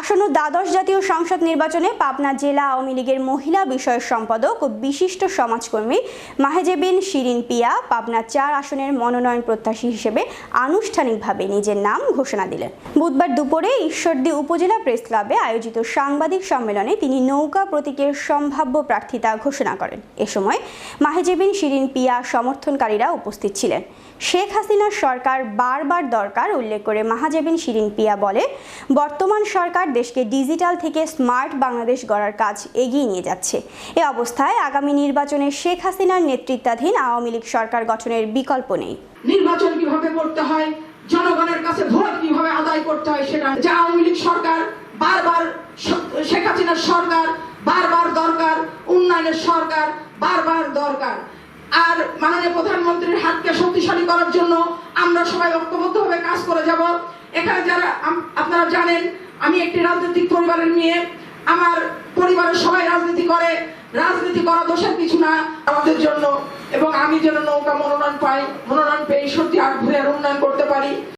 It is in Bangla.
আসন্ন দ্বাদশ জাতীয় সংসদ নির্বাচনে পাবনা জেলা আওয়ামী লীগের মহিলা বিষয়ক সম্পাদক ও বিশিষ্ট সমাজকর্মী মাহেজেবিন শিরিন পিয়া পাবনা চার আসনের মনোনয়ন প্রত্যাশী হিসেবে আনুষ্ঠানিকভাবে নিজের নাম ঘোষণা দিলেন। বুধবার দুপুরে ঈশ্বরদী উপজেলা প্রেস ক্লাবে আয়োজিত সাংবাদিক সম্মেলনে তিনি নৌকা প্রতীকের সম্ভাব্য প্রার্থিতা ঘোষণা করেন। এ সময় মাহেজেবিন শিরিন পিয়া সমর্থনকারীরা উপস্থিত ছিলেন। শেখ হাসিনার সরকার বারবার দরকার উল্লেখ করে মাহাজেবিন শিরিন পিয়া বলে, বর্তমান সরকার দেশকে ডিজিটাল থেকে স্মার্ট বাংলাদেশ গড়ার কাজ এগিয়ে নিয়ে যাচ্ছে। এ অবস্থায় আগামী নির্বাচনে শেখ হাসিনার নেতৃত্বাধীন আওয়ামী লীগ সরকার গঠনের বিকল্প নেই। নির্বাচন কীভাবে করতে হয়, জনগণের কাছে ভোট কীভাবে আদায় করতে হয় সেটা যে আওয়ামী লীগ সরকার বারবার শেখ হাসিনার সরকার বারবার দরকার, উন্নয়নের সরকার বারবার দরকার। আর মাননীয় প্রধানমন্ত্রীর হাতকে শক্তিশালী করার জন্য আমরা সবাই ঐক্যবদ্ধভাবে কাজ করে যাব। এখানে যারা আপনারা জানেন আমি একটি রাজনৈতিক পরিবারের মেয়ে। আমার পরিবারের সবাই রাজনীতি করে। রাজনীতি করা দোষের কিছু না। আমাদের জন্য এবং আমি যেন নৌকা মনোনয়ন পাই, মনোনয়ন পেয়ে সত্যি ঘুরে উন্নয়ন করতে পারি।